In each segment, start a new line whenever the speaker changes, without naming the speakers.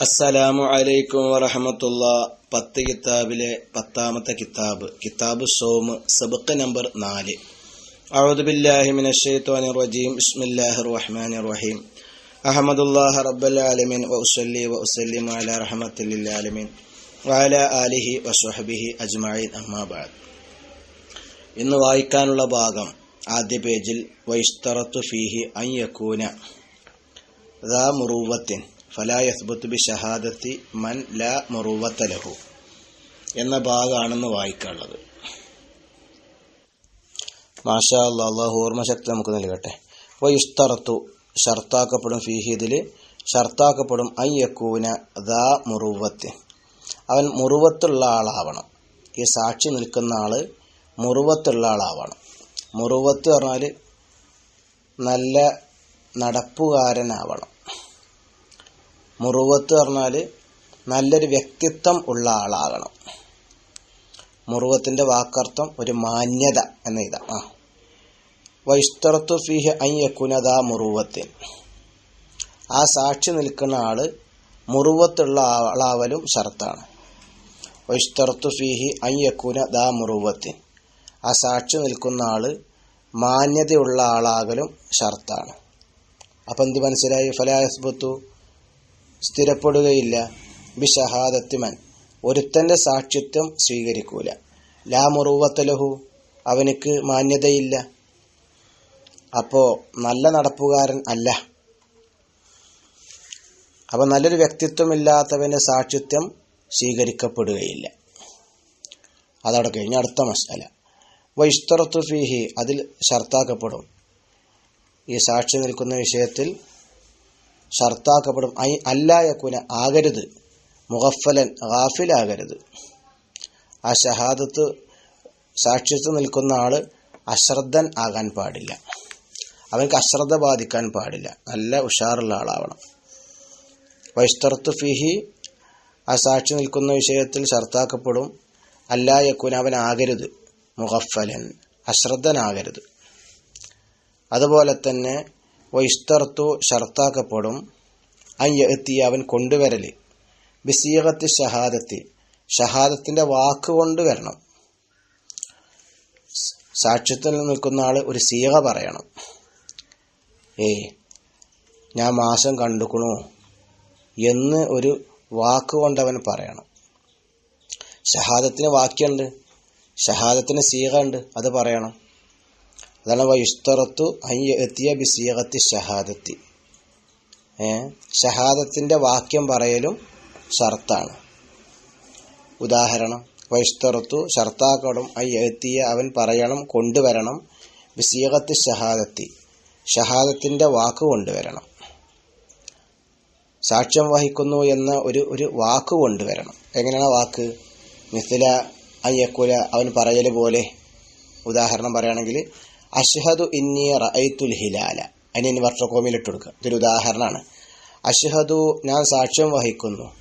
അസ്സലാമു അലൈക്കും വറഹമത്തുള്ള. പത്ത് കിതാബിലെ പത്താമത്തെ കിതാബ്. കിതാബ് സോമ് സബക്ക് നമ്പർ നാല്. അഴുദുബില്ലാഹി മിനഷെയ്ത്തോൻ റജീം. ബിസ്മില്ലാഹി റഹ്മാൻ റഹീം. അഹമ്മദുല്ലാഹ റബ്ബൽ ആലമീൻ. വൗസല്ലി വൗസല്ലിം അല റഹമത്തുല്ലാലമീൻ വാല ആലിഹി വസ്വഹബിഹി അജ്മായിൻ അഹ്മാബാദ് ഇന്ന് വായിക്കാനുള്ള ഭാഗം ആദ്യ പേജിൽ വൈസ്തറത്തു ഫീഹി അയ്യക്കൂന ദാ മുറൂവത്തിൻ. ഫലാ ബി ഷഹാദത്തി മൻ ലാ മുറുവത്തലഹു എന്ന ഭാഗമാണെന്ന് വായിക്കാനുള്ളത്. മാഷാ അള്ളാഹു ഓർമ്മശക്തി നമുക്ക് നൽകട്ടെ. വയുസ്തറത്തു ഷർത്താക്കപ്പെടും ഫീഹി ഇതിൽ ഷർത്താക്കപ്പെടും ഐ യക്കൂന ദാ മുറുവത്ത്. അവൻ മുറുവത്തുള്ള ആളാവണം. ഈ സാക്ഷി നിൽക്കുന്ന ആൾ മുറുവത്തുള്ള ആളാവണം. മുറുവത്ത് പറഞ്ഞാൽ നല്ല നടപ്പുകാരനാവണം. മുറുവത്ത് പറഞ്ഞാൽ നല്ലൊരു വ്യക്തിത്വം ഉള്ള ആളാകണം. മുറുവത്തിന്റെ വാക്കർത്ഥം ഒരു മാന്യത എന്ന ഇതാ. ആ. വൈസ്തറത്തു ഫിഹ് അയ്യക്കുനത മുറുവത്തിൻ. ആ സാക്ഷി നിൽക്കുന്ന ആൾ മുറുവത്തുള്ള ആളാവലും ഷർത്താണ് വൈസ്തറത്തു ഫിഹി അയ്യക്കുന ദാ മുറുവത്തിൻ. ആ സാക്ഷി നിൽക്കുന്ന ആൾ മാന്യതയുള്ള ആളാകലും ഷർത്താണ് അപ്പം എന്ത് മനസ്സിലായി? ഫലാസ്ബത്തു സ്ഥിരപ്പെടുകയില്ല. ബി ഷഹാദത്തിമൻ ഒരുത്തന്റെ സാക്ഷിത്വം സ്വീകരിക്കൂല. ലാ മുറുവത്തലഹു അവനക്ക് മാന്യതയില്ല. അപ്പോ നല്ല നടപ്പുകാരൻ അല്ല. അപ്പോൾ നല്ലൊരു വ്യക്തിത്വമില്ലാത്തവന്റെ സാക്ഷിത്വം സ്വീകരിക്കപ്പെടുകയില്ല. അതവിടെ കഴിഞ്ഞ. അടുത്ത മസാല. വൈസ്തറത്തു ഫീഹി അതിൽ ഷർത്താക്കപ്പെടും. ഈ സാക്ഷി നിൽക്കുന്ന വിഷയത്തിൽ ഷർത്താക്കപ്പെടും. ഐ അല്ലായക്കുന ആകരുത്. മുഖഫലൻ ഗാഫിലാകരുത്. ആ ഷഹാദത്ത് സാക്ഷ്യത്ത് നിൽക്കുന്ന ആൾ അശ്രദ്ധൻ ആകാൻ പാടില്ല. അവനക്ക് അശ്രദ്ധ ബാധിക്കാൻ പാടില്ല. നല്ല ഉഷാറുള്ള ആളാവണം. വൈസ്തർത്ത് ഫിഹി ആ സാക്ഷി നിൽക്കുന്ന വിഷയത്തിൽ ഷർത്താക്കപ്പെടും. അല്ലായക്കുന അവൻ ആകരുത്. മുഖഫലൻ അശ്രദ്ധനാകരുത്. അതുപോലെ തന്നെ വൈസ്തർത്തു ഷർത്താക്കപ്പെടും അയ്യ എത്തി അവൻ കൊണ്ടുവരൽ ബിസീകത്ത് ഷഹാദത്തി. ഷഹാദത്തിന്റെ വാക്ക് കൊണ്ടുവരണം. സാക്ഷ്യത്തിൽ നിൽക്കുന്ന ആൾ ഒരു സീക പറയണം. ഏ ഞാൻ മാസം കണ്ടുക്കണു എന്ന് ഒരു വാക്ക് കൊണ്ടവൻ പറയണം. ഷഹാദത്തിന് വാക്യമുണ്ട് ഷഹാദത്തിന് സീക ഉണ്ട്. അത് പറയണം. അതാണ് വയുസ്തറത്തു അയ്യ എത്തിയ ഷഹാദത്തി. ഷഹാദത്തിന്റെ വാക്യം പറയലും ഷർത്താണ്. ഉദാഹരണം വൈഷ്തറത്തു ഷർത്താക്കടും അയ്യ എത്തിയ അവൻ പറയണം കൊണ്ടുവരണം ബിസീകത്തി ഷഹാദത്തി. ഷഹാദത്തിന്റെ വാക്ക് കൊണ്ടുവരണം. സാക്ഷ്യം വഹിക്കുന്നു എന്ന ഒരു ഒരു വാക്ക് കൊണ്ടുവരണം. എങ്ങനെയാണ് വാക്ക്? മിഥില അയ്യക്കുല അവൻ പറയൽ പോലെ. ഉദാഹരണം പറയുകയാണെങ്കിൽ അഷ്ഹദു ഇന്നി റഅയ്ത്തുൽ ഹിലാല. അതിന് ഇനി വർഷക്കോമിലിട്ട് കൊടുക്കുക ഇതൊരു ഉദാഹരണമാണ്. അഷ്ഹദു ഞാൻ സാക്ഷ്യം വഹിക്കുന്നു.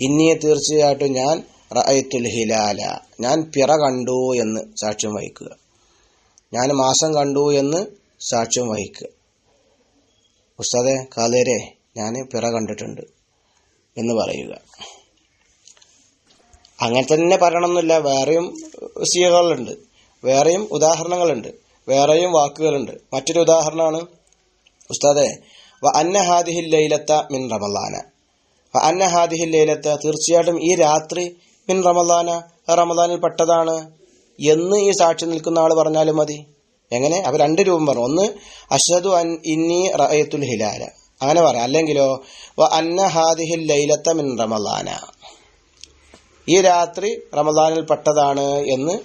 ഇന്നിയെ തീർച്ചയായിട്ടും ഞാൻ റഅയ്ത്തുൽ ഹിലാല. ഞാൻ പിറ കണ്ടു എന്ന് സാക്ഷ്യം വഹിക്കുക. ഞാൻ മാസം കണ്ടു എന്ന് സാക്ഷ്യം വഹിക്കുക. ഉസ്താദെ കാലേരെ ഞാൻ പിറ കണ്ടിട്ടുണ്ട് എന്ന് പറയുക. അങ്ങനെ തന്നെ പറയണമെന്നില്ല വേറെയും സീകളുണ്ട് വേറെയും ഉദാഹരണങ്ങളുണ്ട്. വേറെയും വാക്കുകളുണ്ട്. മറ്റൊരു ഉദാഹരണമാണ് ഉസ്താദെ വ അന്ന ഹാദിഹിൽ ലൈലത്ത മിൻ റമലാന വ ഹാദിഹിൽ ലൈലത്ത തീർച്ചയായിട്ടും ഈ രാത്രി മിൻ റമലാന റമലാനിൽ പെട്ടതാണ്. എന്ന് ഈ സാക്ഷി നിൽക്കുന്ന ആൾ പറഞ്ഞാലും മതി. എങ്ങനെ? അവ രണ്ട് രൂപം പറഞ്ഞു. ഒന്ന് അഷദു അൻ ഇന്നി റയത്തുൽ ഹിലാല. അങ്ങനെ പറയാം. അല്ലെങ്കിലോ വ അന്ന ഹാദിഹിൽ ലൈലത്ത മിൻ റമലാന ഈ രാത്രി റമദാനിൽ പെട്ടതാണ് എന്ന്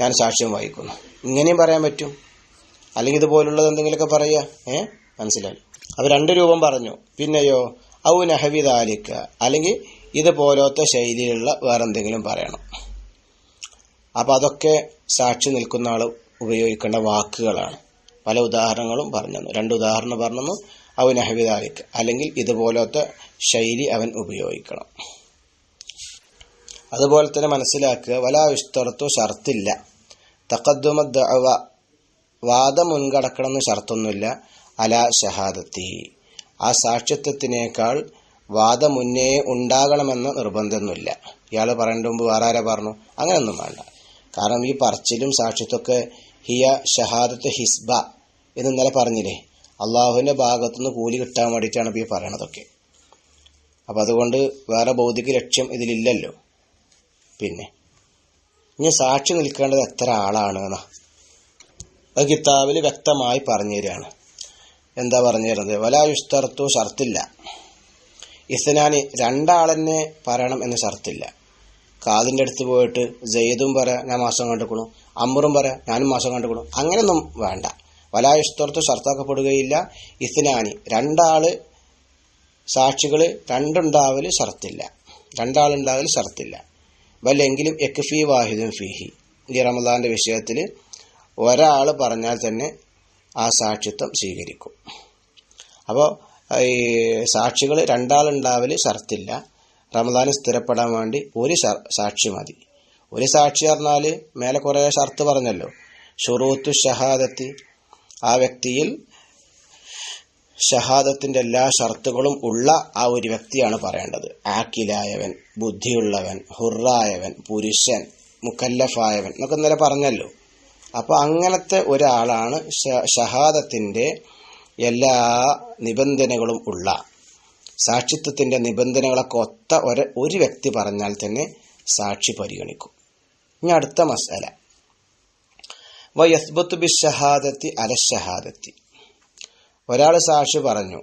ഞാൻ സാക്ഷ്യം വഹിക്കുന്നു. ഇങ്ങനെയും പറയാൻ പറ്റും. അല്ലെങ്കിൽ ഇതുപോലുള്ളത് എന്തെങ്കിലുമൊക്കെ പറയുക? ഏ? മനസ്സിലായി. അത് രണ്ട് രൂപം പറഞ്ഞു. പിന്നെയോ ഔ നഹവിദാലിക്ക അല്ലെങ്കിൽ ഇതുപോലത്തെ ശൈലിയിലുള്ള വേറെന്തെങ്കിലും പറയണം. അപ്പോൾ അതൊക്കെ സാക്ഷി നിൽക്കുന്ന ആൾ ഉപയോഗിക്കേണ്ട വാക്കുകളാണ്. പല ഉദാഹരണങ്ങളും പറഞ്ഞു രണ്ട് ഉദാഹരണം പറഞ്ഞു ഔ നഹവിദാലിക്ക അല്ലെങ്കിൽ ഇതുപോലത്തെ ശൈലി അവൻ ഉപയോഗിക്കണം. അതുപോലെ തന്നെ മനസ്സിലാക്കുക. വലാ വിസ്തർത്തു ഷർത്തില്ല. തക്കദ്ദുമ ദഅവ വാദം മുൻകടക്കണമെന്ന് ഷർത്തൊന്നുമില്ല. അല ഷഹാദത്തി. ആ സാക്ഷ്യത്വത്തിനേക്കാൾ വാദം മുന്നേ ഉണ്ടാകണമെന്ന നിർബന്ധമൊന്നുമില്ല. ഇയാൾ പറയേണ്ട മുമ്പ് വേറെ ആരാ പറഞ്ഞു? അങ്ങനെയൊന്നും വേണ്ട. കാരണം ഈ പറച്ചിലും സാക്ഷ്യത്വമൊക്കെ ഹിയ ഷഹാദത്ത് ഹിസ്ബ എന്ന് ഇന്നലെ പറഞ്ഞില്ലേ? അള്ളാഹുവിന്റെ ഭാഗത്തുനിന്ന് കൂലി കിട്ടാൻ വേണ്ടിയിട്ടാണ് ഇപ്പോൾ ഈ പറയണതൊക്കെ. അപ്പം അതുകൊണ്ട് വേറെ ഭൗതിക ലക്ഷ്യം ഇതിലില്ലല്ലോ. പിന്നെ ഇനി സാക്ഷി നിൽക്കേണ്ടത് എത്ര ആളാണ് എന്നാ? അത് കിതാബിൽ വ്യക്തമായി പറഞ്ഞു തരികയാണ് എന്താ പറഞ്ഞു തരുന്നത്? വലായുസ്തർത്തു ഷർത്തില്ല. ഇസ്നാനി രണ്ടാളെന്നെ പറയണം എന്ന് ഷർത്തില്ല. കാതിന്റെ അടുത്ത് പോയിട്ട് ജയ്ദും പറ ഞാൻ മാസം കണ്ടുക്കണു. അമ്മറും പറ ഞാനും മാസം കണ്ടുക്കണു. അങ്ങനെയൊന്നും വേണ്ട. വലായുസ്തർത്തു ഷർത്താക്കപ്പെടുകയില്ല. ഇസ്നാനി രണ്ടാൾ സാക്ഷികൾ രണ്ടുണ്ടാവൽ ഷർത്തില്ല. രണ്ടാളുണ്ടാവൽ ഷർത്തില്ല. വല്ലെങ്കിലും എക്ഫി വാഹിദും ഫിഹി. ഈ റമദാന്റെ വിഷയത്തിൽ ഒരാൾ പറഞ്ഞാൽ തന്നെ ആ സാക്ഷിത്വം സ്വീകരിക്കും. അപ്പോൾ ഈ സാക്ഷികൾ രണ്ടാളുണ്ടാവൽ ഷർത്തില്ല. റമദാന് സ്ഥിരപ്പെടാൻ വേണ്ടി ഒരു സാക്ഷി മതി. ഒരു സാക്ഷി പറഞ്ഞാൽ മേലെ കുറേ ഷർത്ത് പറഞ്ഞല്ലോ. ഷുറൂത്തു ഷഹാദത്തി. ആ വ്യക്തിയിൽ ഷഹാദത്തിന്റെ എല്ലാ ഷർത്തുകളും ഉള്ള ആ ഒരു വ്യക്തിയാണ് പറയേണ്ടത്. ആക്കിലായവൻ ബുദ്ധിയുള്ളവൻ ഹുറായവൻ പുരുഷൻ മുക്കല്ലഫായവൻ എന്നൊക്കെ ഇന്നലെ പറഞ്ഞല്ലോ. അപ്പോൾ അങ്ങനത്തെ ഒരാളാണ് ഷഹാദത്തിന്റെ എല്ലാ നിബന്ധനകളും ഉള്ള. സാക്ഷിത്വത്തിന്റെ നിബന്ധനകളൊക്കെ ഒത്ത ഒരു ഒരു വ്യക്തി പറഞ്ഞാൽ തന്നെ സാക്ഷി പരിഗണിക്കും. ഇനി അടുത്ത മസാല. വയസ്ബത്ത് ബി ഷഹാദത്തി അല ഷഹാദത്തി. ഒരാൾ സാക്ഷി പറഞ്ഞു.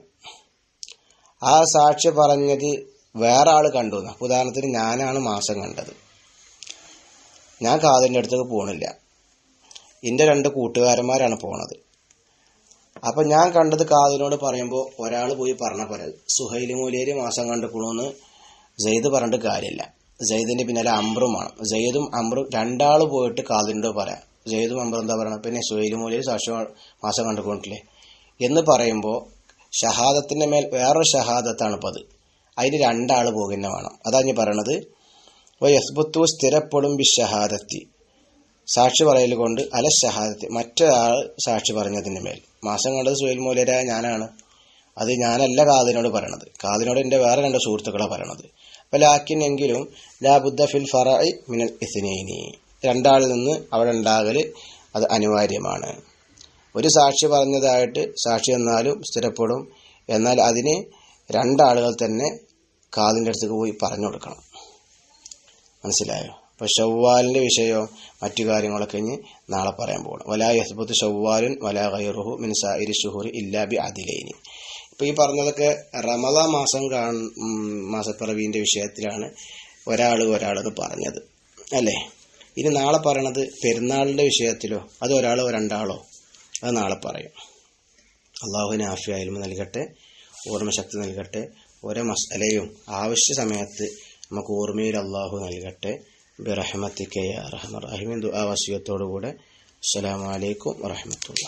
ആ സാക്ഷി പറഞ്ഞത് വേറെ ആൾ കണ്ടു. ഉദാഹരണത്തിന് ഞാനാണ് മാസം കണ്ടത്. ഞാൻ കാതിന്റെ അടുത്തേക്ക് പോണില്ല. എന്റെ രണ്ട് കൂട്ടുകാരന്മാരാണ് പോണത്. അപ്പം ഞാൻ കണ്ടത് കാതിനോട് പറയുമ്പോൾ ഒരാൾ പോയി പറഞ്ഞ പോലെ സുഹൈലി മൂലേരി മാസം കണ്ടുക്കണമെന്ന് ജയ്ദ് പറഞ്ഞിട്ട് കാര്യമില്ല ജയ്ദിന്റെ പിന്നാലെ അമ്രും വേണം. ജയ്ദും അമ്രും രണ്ടാൾ പോയിട്ട് കാതിനോട് പറയാം. ജയ്ദും അമ്രും എന്താ പറയുക പിന്നെ സുഹൈലി മൂലേരി സാക്ഷി മാസം കണ്ടുക്കൊണ്ടില്ലേ എന്ന് പറയുമ്പോൾ ഷഹാദത്തിന്റെ മേൽ വേറൊരു ഷഹാദത്താണ് ഇപ്പോൾ അത് അതിന് രണ്ടാൾ പോകുന്ന വേണം. അതാ ഞാൻ പറയണത്. യസ്ബുത്തു സ്ഥിരപ്പെടും ബി ഷഹാദത്തി. സാക്ഷി പറയൽ കൊണ്ട് അല ഷഹാദത്ത് മറ്റൊരാൾ സാക്ഷി പറഞ്ഞതിന്റെ മേൽ. മാസം കണ്ടത് സുഹൈൽ മൂലരായ ഞാനാണ്. അത് ഞാനല്ല കാതിനോട് പറയണത്. കാതിനോട് എന്റെ വേറെ രണ്ട് സുഹൃത്തുക്കളാണ് പറയണത്. അപ്പോൾ എങ്കിലും ലാബുദ്ധ ഫിൽ ഫറായി മിനൽ ഇസ്നൈനി. രണ്ടാളിൽ നിന്ന് അവിടെ ഉണ്ടാകൽ അത് അനിവാര്യമാണ്. ഒരു സാക്ഷി പറഞ്ഞതായിട്ട് സാക്ഷി എന്നാലും സ്ഥിരപ്പെടും. എന്നാൽ അതിന് രണ്ടാളുകൾ തന്നെ കാതിന്റെ അടുത്തേക്ക് പോയി പറഞ്ഞു കൊടുക്കണം. മനസ്സിലായോ? അപ്പോൾ ഷവ്വാലിന്റെ വിഷയമോ മറ്റു കാര്യങ്ങളൊക്കെ ഇനി നാളെ പറയാൻ പോകണം വലാ യസ്ബത്ത് ഷവ്വാലുൻ വലാ ഗൈറുഹു മിൻ സായിരി ഷുഹൂർ ഇല്ലാ ബി അതിലൈനി ഈ പറഞ്ഞതൊക്കെ റമദ മാസം കാണ മാസപ്പിറവീന്റെ വിഷയത്തിലാണ് ഒരാൾ ഒരാളത് പറഞ്ഞത്. അല്ലേ? ഇനി നാളെ പറയണത് പെരുന്നാളിന്റെ വിഷയത്തിലോ അത് ഒരാളോ രണ്ടാളോ? അത് നാളെ പറയും. അള്ളാഹുവിന് ആഫിയായാലും നൽകട്ടെ ഓർമ്മശക്തി നൽകട്ടെ ഓരോ മസലയും ആവശ്യ സമയത്ത് നമുക്ക് ഓർമ്മയിൽ അള്ളാഹു നൽകട്ടെ. ബിറഹമത്തിക്കയ റഹ്മർ അഹിമിൻ ദുആ വസിയത്തോടുകൂടെ. അസ്സലാമു അലൈക്കും വറഹമത്തുള്ള